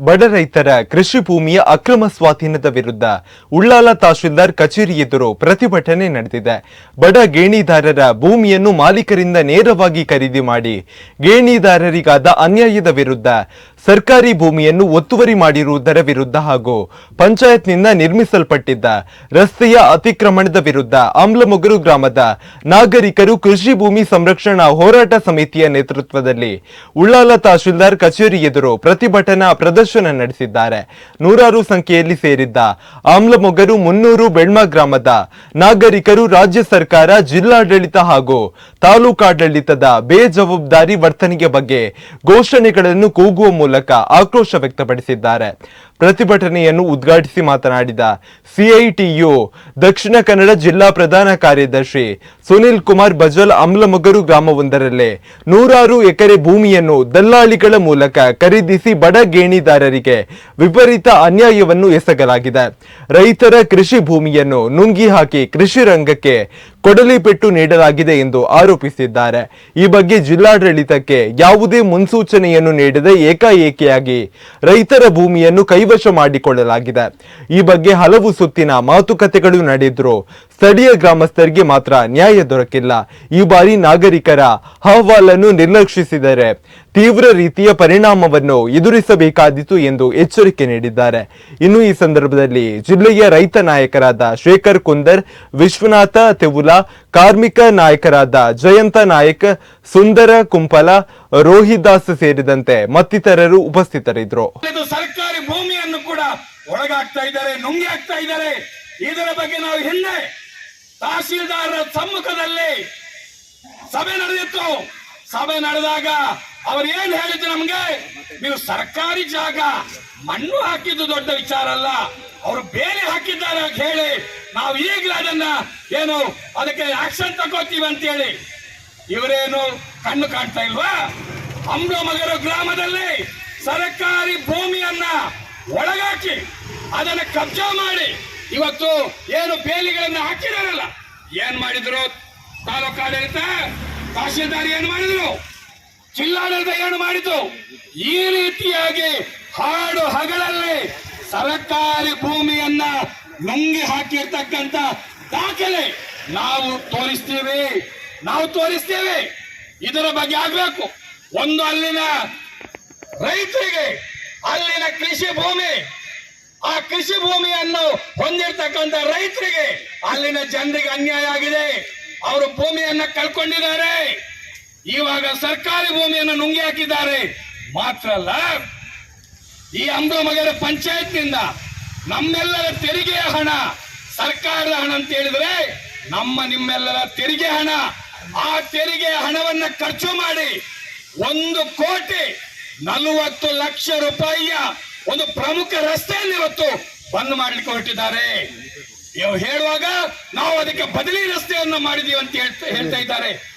ಬಡ ರೈತರ ಕೃಷಿ ಭೂಮಿಯ ಅಕ್ರಮ ಸ್ವಾಧೀನದ ವಿರುದ್ಧ ಉಳ್ಳಾಲ ತಹಶೀಲ್ದಾರ್ ಕಚೇರಿ ಎದುರು ಪ್ರತಿಭಟನೆ ನಡೆದಿದೆ. ಬಡ ಗೇಣಿದಾರರ ಭೂಮಿಯನ್ನು ಮಾಲೀಕರಿಂದ ನೇರವಾಗಿ ಖರೀದಿ ಮಾಡಿ ಗೇಣಿದಾರರಿಗಾದ ಅನ್ಯಾಯದ ವಿರುದ್ಧ ಸರ್ಕಾರಿ ಭೂಮಿಯನ್ನು ಒತ್ತುವರಿ ಮಾಡಿರುವುದರ ವಿರುದ್ಧ ಹಾಗೂ ಪಂಚಾಯತ್ನಿಂದ ನಿರ್ಮಿಸಲ್ಪಟ್ಟಿದ್ದ ರಸ್ತೆಯ ಅತಿಕ್ರಮಣದ ವಿರುದ್ಧ ಆಮ್ಲಮೊಗರು ಗ್ರಾಮದ ನಾಗರಿಕರು ಕೃಷಿ ಭೂಮಿ ಸಂರಕ್ಷಣಾ ಹೋರಾಟ ಸಮಿತಿಯ ನೇತೃತ್ವದಲ್ಲಿ ಉಳ್ಳಾಲ ತಹಶೀಲ್ದಾರ್ ಕಚೇರಿ ಎದುರು ಪ್ರತಿಭಟನಾ ಪ್ರದರ್ಶನ ನಡೆಸಿದ್ದಾರೆ. ನೂರಾರು ಸಂಖ್ಯೆಯಲ್ಲಿ ಸೇರಿದ್ದ ಆಮ್ಲಮೊಗರು ಮುನ್ನೂರು ಬೆಳ್ಮ ಗ್ರಾಮದ ನಾಗರಿಕರು ರಾಜ್ಯ ಸರ್ಕಾರ, ಜಿಲ್ಲಾಡಳಿತ ಹಾಗೂ ತಾಲೂಕಾಡಳಿತದ ಬೇಜವಾಬ್ದಾರಿ ವರ್ತನೆಗೆ ಬಗ್ಗೆ ಘೋಷಣೆಗಳನ್ನು ಕೂಗುವ ಮೂಲಕ ಆಕ್ರೋಶ ವ್ಯಕ್ತಪಡಿಸಿದ್ದಾರೆ. ಪ್ರತಿಭಟನೆಯನ್ನು ಉದ್ಘಾಟಿಸಿ ಮಾತನಾಡಿದ ಸಿಐಟಿಯು ದಕ್ಷಿಣ ಕನ್ನಡ ಜಿಲ್ಲಾ ಪ್ರಧಾನ ಕಾರ್ಯದರ್ಶಿ ಸುನಿಲ್ ಕುಮಾರ್ ಬಜಲ್ ಅಮ್ಲಮೊಗರು ಗ್ರಾಮವೊಂದರಲ್ಲೇ ನೂರಾರು ಎಕರೆ ಭೂಮಿಯನ್ನು ದಲ್ಲಾಳಿಗಳ ಮೂಲಕ ಖರೀದಿಸಿ ಬಡ ಗೇಣಿದಾರರಿಗೆ ವಿಪರೀತ ಅನ್ಯಾಯವನ್ನು ಎಸಗಲಾಗಿದೆ. ರೈತರ ಕೃಷಿ ಭೂಮಿಯನ್ನು ನುಂಗಿ ಹಾಕಿ ಕೃಷಿ ರಂಗಕ್ಕೆ ಕೊಡಲಿ ಪೆಟ್ಟು ನೀಡಲಾಗಿದೆ ಎಂದು ಆರೋಪಿಸಿದ್ದಾರೆ. ಈ ಬಗ್ಗೆ ಜಿಲ್ಲಾಡಳಿತಕ್ಕೆ ಯಾವುದೇ ಮುನ್ಸೂಚನೆಯನ್ನು ನೀಡದೆ ಏಕಾಏಕಿಯಾಗಿ ರೈತರ ಭೂಮಿಯನ್ನು ಕೈವಶ ಮಾಡಿಕೊಳ್ಳಲಾಗಿದೆ. ಈ ಬಗ್ಗೆ ಹಲವು ಸುತ್ತಿನ ಮಾತುಕತೆಗಳು ನಡೆದ್ರು. ಸ್ಥಳೀಯ ಗ್ರಾಮಸ್ಥರಿಗೆ ಮಾತ್ರ ನ್ಯಾಯ ದೊರಕಿಲ್ಲ. ಈ ಬಾರಿ ನಾಗರಿಕರ ಅಹವಾಲನ್ನು ನಿರ್ಲಕ್ಷಿಸಿದರೆ ತೀವ್ರ ರೀತಿಯ ಪರಿಣಾಮವನ್ನು ಎದುರಿಸಬೇಕಾದೀತು ಎಂದು ಎಚ್ಚರಿಕೆ ನೀಡಿದ್ದಾರೆ. ಇನ್ನು ಈ ಸಂದರ್ಭದಲ್ಲಿ ಜಿಲ್ಲೆಯ ರೈತ ನಾಯಕರಾದ ಶೇಖರ್ ಕುಂದರ್, ವಿಶ್ವನಾಥ ತೆವುಲ, ಕಾರ್ಮಿಕ ನಾಯಕರಾದ ಜಯಂತ ನಾಯಕ್, ಸುಂದರ ಕುಂಪಲ, ರೋಹಿದಾಸ್ ಸೇರಿದಂತೆ ಮತ್ತಿತರರು ಉಪಸ್ಥಿತರಿದ್ದರು ಇದು ಸರ್ಕಾರಿ ಭೂಮಿಯನ್ನು ಕೂಡ ಒಳಗಾಗ್ತಾ ಇದ್ದಾರೆ, ನುಂಗಿ ಹಾಕ್ತಾ ಇದ್ದಾರೆ. ಇದರ ಬಗ್ಗೆ ನಾವು ಹಿಂದೆ ತಹಸೀಲ್ದಾರರ ಸಮ್ಮುಖದಲ್ಲಿ ಸಭೆ ನಡೆದಿತ್ತು. ಸಭೆ ನಡೆದಾಗ ಅವರು ಏನ್ ಹೇಳಿದ್ರು ನಮ್ಗೆ? ನೀವು ಸರ್ಕಾರಿ ಜಾಗ, ಮಣ್ಣು ಹಾಕಿದ್ದು ದೊಡ್ಡ ವಿಚಾರ ಅಲ್ಲ. ಅವರು ಬೇರೆ ಹಾಕಿದ್ದಾರೆ ಅಂತ ಹೇಳಿ ನಾವು ಈಗಲೇ ಅದನ್ನ ಏನು ಅದಕ್ಕೆ ಆಕ್ಷನ್ ತಗೋತೀವಿ ಅಂತ ಹೇಳಿ ಇವರೇನು ಕಣ್ಣು ಕಾಣ್ತಾ ಇಲ್ವಾ? ಅಮ್ಲಮಗರ ಗ್ರಾಮದಲ್ಲಿ ಸರ್ಕಾರಿ ಭೂಮಿಯನ್ನ ಒಳಗಾಕಿ ಅದನ್ನ ಕಬ್ಜಾ ಮಾಡಿ ಇವತ್ತು ಏನು ಬೇಲಿಗಳನ್ನ ಹಾಕಿದಾರಲ್ಲ, ಏನ್ ಮಾಡಿದ್ರು? ತಾಲೂಕಾಡಳಿತ ತಹಶೀಲ್ದಾರ್ ಏನ್ ಮಾಡಿದ್ರು? ಜಿಲ್ಲಾಡಳಿತ ಏನು ಮಾಡಿತು? ಈ ರೀತಿಯಾಗಿ ಹಾಡು ಹಗಲಲ್ಲಿ ಸರ್ಕಾರಿ ಭೂಮಿಯನ್ನ ನುಂಗಿ ಹಾಕಿರ್ತಕ್ಕಂತ ದಾಖಲೆ ನಾವು ತೋರಿಸ್ತೀವಿ. ನಾವು ತೋರಿಸ್ತೇವೆ. ಇದರ ಬಗ್ಗೆ ಆಗ್ಬೇಕು. ಒಂದು ಅಲ್ಲಿನ ರೈತರಿಗೆ, ಅಲ್ಲಿನ ಕೃಷಿ ಭೂಮಿ ಆ ಕೃಷಿ ಭೂಮಿಯನ್ನು ಹೊಂದಿರತಕ್ಕಂತ ರೈತರಿಗೆ ಅಲ್ಲಿನ ಜನರಿಗೆ ಅನ್ಯಾಯ ಆಗಿದೆ. ಅವರು ಭೂಮಿಯನ್ನ ಕಳ್ಕೊಂಡಿದ್ದಾರೆ. ಇವಾಗ ಸರ್ಕಾರಿ ಭೂಮಿಯನ್ನು ನುಂಗಿ ಹಾಕಿದ್ದಾರೆ. ಮಾತ್ರ ಅಲ್ಲ, ಈ ಅಂಬಮಗರ ಪಂಚಾಯತ್ನಿಂದ ನಮ್ಮೆಲ್ಲರ ತೆರಿಗೆಯ ಹಣ, ಸರ್ಕಾರದ ಹಣ ಅಂತ ಹೇಳಿದ್ರೆ ನಮ್ಮ ನಿಮ್ಮೆಲ್ಲರ ತೆರಿಗೆ ಹಣ. ಆ ತೆರಿಗೆ ಹಣವನ್ನ ಖರ್ಚು ಮಾಡಿ ಒಂದು ಕೋಟಿ ನಲವತ್ತು ಲಕ್ಷ ರೂಪಾಯಿಯ ಒಂದು ಪ್ರಮುಖ ರಸ್ತೆಯನ್ನು ಇವತ್ತು ಬಂದ್ ಮಾಡ್ಲಿಕ್ಕೆ ಹೊರಟಿದ್ದಾರೆ. ಹೇಳುವಾಗ ನಾವು ಅದಕ್ಕೆ ಬದಲಿ ರಸ್ತೆಯನ್ನ ಮಾಡಿದೀವಿ ಅಂತ ಹೇಳ್ತಾ ಇದ್ದಾರೆ.